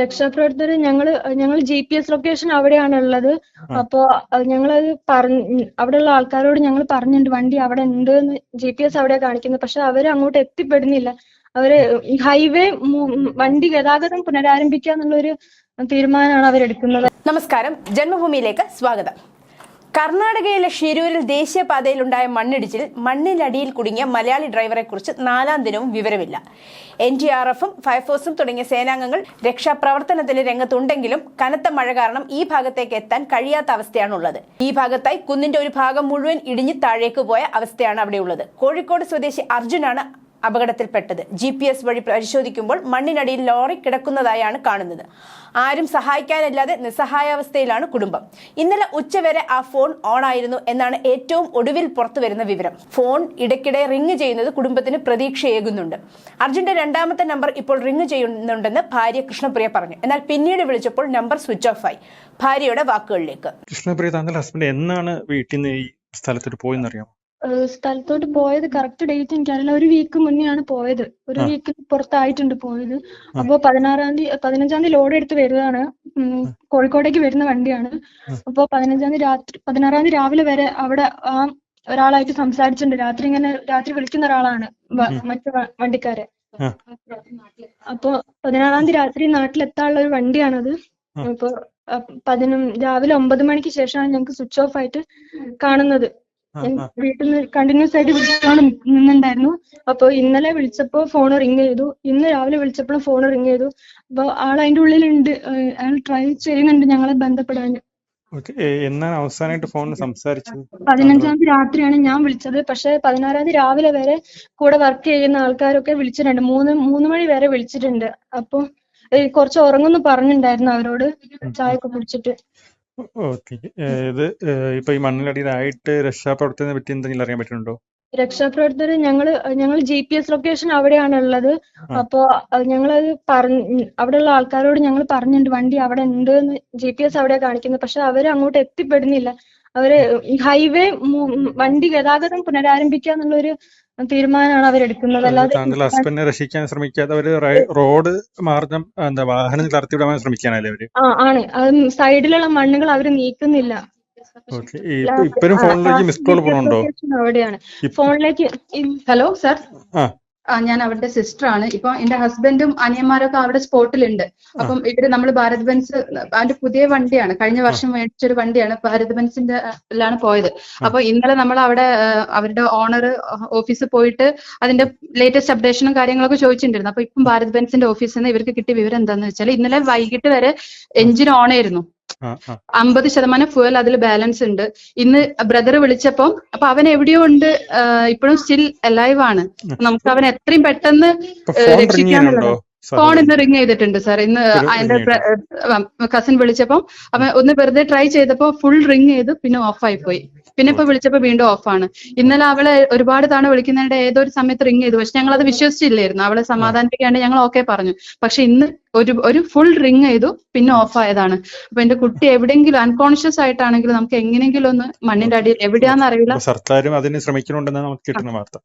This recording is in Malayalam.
രക്ഷാപ്രവർത്തകർ ഞങ്ങൾ ഞങ്ങൾ ജി പി എസ് ലൊക്കേഷൻ അവിടെയാണ് ഉള്ളത് അപ്പോ ഞങ്ങളത് പറഞ്ഞ് അവിടെയുള്ള ആൾക്കാരോട് ഞങ്ങൾ പറഞ്ഞിട്ടുണ്ട് വണ്ടി അവിടെ ഉണ്ട് എന്ന് ജി പി എസ് അവിടെ കാണിക്കുന്നത് പക്ഷെ അവർ അങ്ങോട്ട് എത്തിപ്പെടുന്നില്ല. അവർ ഹൈവേ വണ്ടി ഗതാഗതം പുനരാരംഭിക്കുക എന്നുള്ളൊരു തീരുമാനമാണ് അവരെടുക്കുന്നത്. നമസ്കാരം. ജന്മഭൂമിയിലേക്ക് സ്വാഗതം. കർണാടകയിലെ ഷിരൂരിൽ ദേശീയപാതയിലുണ്ടായ മണ്ണിടിച്ചിൽ മണ്ണിനടിയിൽ കുടുങ്ങിയ മലയാളി ഡ്രൈവറെ കുറിച്ച് നാലാം ദിനവും വിവരമില്ല. എൻ ഡി ആർ എഫും ഫയർഫോഴ്സും തുടങ്ങിയ സേനാംഗങ്ങൾ രക്ഷാപ്രവർത്തനത്തിന് രംഗത്തുണ്ടെങ്കിലും കനത്ത മഴ കാരണം ഈ ഭാഗത്തേക്ക് എത്താൻ കഴിയാത്ത അവസ്ഥയാണുള്ളത്. ഈ ഭാഗത്തായി കുന്നിന്റെ ഒരു ഭാഗം മുഴുവൻ ഇടിഞ്ഞ് താഴേക്ക് പോയ അവസ്ഥയാണ് അവിടെയുള്ളത്. കോഴിക്കോട് സ്വദേശി അർജുനാണ് അപകടത്തിൽപ്പെട്ടത്. ജി പി എസ് വഴി പരിശോധിക്കുമ്പോൾ മണ്ണിനടിയിൽ ലോറി കിടക്കുന്നതായാണ് കാണുന്നത്. ആരും സഹായിക്കാനില്ലാതെ നിസ്സഹായാവസ്ഥയിലാണ് കുടുംബം. ഇന്നലെ ഉച്ചവരെ ആ ഫോൺ ഓൺ ആയിരുന്നു എന്നാണ് ഏറ്റവും ഒടുവിൽ പുറത്തു വരുന്ന വിവരം. ഫോൺ ഇടയ്ക്കിടെ റിങ് ചെയ്യുന്നത് കുടുംബത്തിന് പ്രതീക്ഷയേകുന്നുണ്ട്. അർജുന്റെ രണ്ടാമത്തെ നമ്പർ ഇപ്പോൾ റിങ് ചെയ്യുന്നുണ്ടെന്ന് ഭാര്യ കൃഷ്ണപ്രിയ പറഞ്ഞു. എന്നാൽ പിന്നീട് വിളിച്ചപ്പോൾ നമ്പർ സ്വിച്ച് ഓഫ് ആയി ഭാര്യയുടെ വാക്കുകളിലേക്ക്. കൃഷ്ണപ്രിയ താങ്കൾ ഹസ്ബൻഡ് എന്നാണ് വീട്ടിൽ നിന്ന് ഈ സ്ഥലത്തോട്ട് പോയെന്നറിയാമോ? ഏഹ് സ്ഥലത്തോട്ട് പോയത് കറക്റ്റ് ഡേറ്റ് എനിക്കറിയില്ല. ഒരു വീക്ക് മുന്നെയാണ് പോയത്. ഒരു. വീക്ക് പുറത്തായിട്ടുണ്ട് പോയത്. അപ്പൊ പതിനാറാം തീയതി പതിനഞ്ചാം തീയതി ലോഡ് എടുത്ത് വരുന്നതാണ്. കോഴിക്കോടേക്ക് വരുന്ന വണ്ടിയാണ്. അപ്പൊ പതിനഞ്ചാം തീയതി രാത്രി പതിനാറാം തീയതി രാവിലെ വരെ അവിടെ ആ ഒരാളായിട്ട് സംസാരിച്ചിട്ടുണ്ട്. രാത്രി ഇങ്ങനെ രാത്രി വിളിക്കുന്ന ഒരാളാണ് മറ്റു വണ്ടിക്കാരെ. അപ്പൊ പതിനാറാം തീയതി രാത്രി നാട്ടിലെത്താനുള്ള ഒരു വണ്ടിയാണത്. അപ്പൊ പതിനൊന്ന് പതിനും രാവിലെ ഒമ്പത് മണിക്ക് ശേഷമാണ് ഞങ്ങൾക്ക് സ്വിച്ച് ഓഫ് ആയിട്ട് കാണുന്നത്. വീട്ടിൽ നിന്ന് കണ്ടിന്യൂസ് ആയിട്ട് വിളിച്ചോണ്ട് നിന്നുണ്ടായിരുന്നു. അപ്പൊ ഇന്നലെ വിളിച്ചപ്പോ ഫോൺ റിങ് ചെയ്തു. ഇന്ന് രാവിലെ വിളിച്ചപ്പോഴും ഫോൺ റിങ് ചെയ്തു. അപ്പൊ ആൾ അതിന്റെ ഉള്ളിലുണ്ട്. അയാൾ ട്രൈ ചെയ്യുന്നുണ്ട് ഞങ്ങളെ ബന്ധപ്പെടാൻ. എന്നാണ് അവസാനമായിട്ട് ഫോണിൽ സംസാരിച്ചത്? പതിനഞ്ചാം തീയതി രാത്രിയാണ് ഞാൻ വിളിച്ചത്. പക്ഷെ പതിനാറാം തീയതി രാവിലെ വരെ കൂടെ വർക്ക് ചെയ്യുന്ന ആൾക്കാരൊക്കെ വിളിച്ചിട്ടുണ്ട്. മൂന്ന് മൂന്ന് മണി വരെ വിളിച്ചിട്ടുണ്ട്. അപ്പൊ കുറച്ച് ഉറങ്ങുന്നു പറഞ്ഞിട്ടുണ്ടായിരുന്നു അവരോട്. ചായ ഒക്കെ കുടിച്ചിട്ട്. ഓക്കെ. ഇത് ഇപ്പൊ ഈ രക്ഷാപ്രവർത്തനത്തെ പറ്റി എന്തെങ്കിലും അറിയാൻ പറ്റുന്നുണ്ടോ? രക്ഷാപ്രവർത്തകർ ഞങ്ങൾ ഞങ്ങൾ ജി പി എസ് ലൊക്കേഷൻ അവിടെയാണ് ഉള്ളത് അപ്പോ ഞങ്ങളത് പറഞ്ഞ് അവിടെയുള്ള ആൾക്കാരോട് ഞങ്ങൾ പറഞ്ഞിട്ടുണ്ട് വണ്ടി അവിടെ ഉണ്ട് എന്ന് ജി പി എസ് അവിടെ കാണിക്കുന്നത് പക്ഷെ അവർ അങ്ങോട്ട് എത്തിപ്പെടുന്നില്ല. അവർ ഹൈവേ വണ്ടി ഗതാഗതം പുനരാരംഭിക്കുക എന്നുള്ളൊരു തീരുമാനമാണ് അവരെടുക്കുന്നത്. അല്ലാതെ ഹസ്ബൻഡിനെ രക്ഷിക്കാൻ ശ്രമിക്കാതെ അവർ റോഡ് മാർഗം എന്താ വാഹനം കടത്തിവിടാൻ ശ്രമിക്കാനല്ലേ അവർ? ആ ആണ്. സൈഡിലുള്ള മണ്ണുകൾ അവർ നീക്കുന്നില്ല. ഇപ്പഴും ഫോണിലേക്ക് മിസ് കോൾ പോകണുണ്ടോ അവിടെയാണ്. ഫോണിലേക്ക് ഹലോ സർ? ഞാൻ അവരുടെ സിസ്റ്റർ ആണ്. ഇപ്പൊ എന്റെ ഹസ്ബൻഡും അനിയന്മാരൊക്കെ അവിടെ സ്പോട്ടിലുണ്ട് അപ്പം ഇവർ നമ്മൾ ഭാരത് ബെൻസ് അതിന്റെ പുതിയ വണ്ടിയാണ്. കഴിഞ്ഞ വർഷം മേടിച്ചൊരു വണ്ടിയാണ് ഭാരത് ബെൻസിന്റെ ലാണ് പോയത്. അപ്പൊ ഇന്നലെ നമ്മൾ അവിടെ അവരുടെ ഓണർ ഓഫീസിൽ പോയിട്ട് അതിന്റെ ലേറ്റസ്റ്റ് അപ്ഡേഷനും കാര്യങ്ങളൊക്കെ ചോദിച്ചിട്ടുണ്ടായിരുന്നു. അപ്പൊ ഇപ്പം ഭാരത് ബെൻസിന്റെ ഓഫീസിൽ നിന്ന് ഇവർക്ക് കിട്ടിയ വിവരം എന്താന്ന് വെച്ചാൽ ഇന്നലെ വൈകിട്ട് വരെ എഞ്ചിൻ ഓൺ ആയിരുന്നു. അമ്പത് ശതമാനം fuel അതിൽ ബാലൻസ് ഉണ്ട്. ഇന്ന് ബ്രദർ വിളിച്ചപ്പം അപ്പൊ അവൻ എവിടെയോ ഉണ്ട് ഇപ്പോഴും സ്റ്റിൽ അലൈവ് ആണ്. നമുക്ക് അവൻ എത്രയും പെട്ടെന്ന് ഏഹ്, ഫോൺ. ഇന്ന് റിങ് ചെയ്തിട്ടുണ്ട് സാർ. ഇന്ന് എന്റെ കസിൻ വിളിച്ചപ്പം അവൻ ഒന്ന് വെറുതെ ട്രൈ ചെയ്തപ്പോ ഫുൾ റിങ് ചെയ്ത് പിന്നെ ഓഫായി പോയി. പിന്നെ ഇപ്പൊ വിളിച്ചപ്പോ വീണ്ടും ഓഫാണ് ഇന്നലെ അവളെ ഒരുപാട് തവണ വിളിക്കുന്നതിന്റെ ഏതോ ഒരു സമയത്ത് റിങ് ചെയ്തു. പക്ഷെ ഞങ്ങൾ അത് വിശ്വസിച്ചില്ലായിരുന്നു. അവളെ സമാധാനിപ്പിക്കാണ്ട് ഞങ്ങൾ ഓക്കെ പറഞ്ഞു. പക്ഷെ ഇന്ന് ഒരു ഒരു ഫുൾ റിങ് ചെയ്തു പിന്നെ ഓഫ് ആയതാണ്. അപ്പൊ എന്റെ കുട്ടി എവിടെയെങ്കിലും അൺകോൺഷ്യസ് ആയിട്ടാണെങ്കിലും നമുക്ക് എങ്ങനെയെങ്കിലും ഒന്ന് മണ്ണിന്റെ അടിയിൽ എവിടെയാണെന്ന് അറിയില്ല. സർക്കാരും അതിന് ശ്രമിക്കുന്നുണ്ടെന്ന് നമുക്ക് കിട്ടുന്ന വാർത്ത.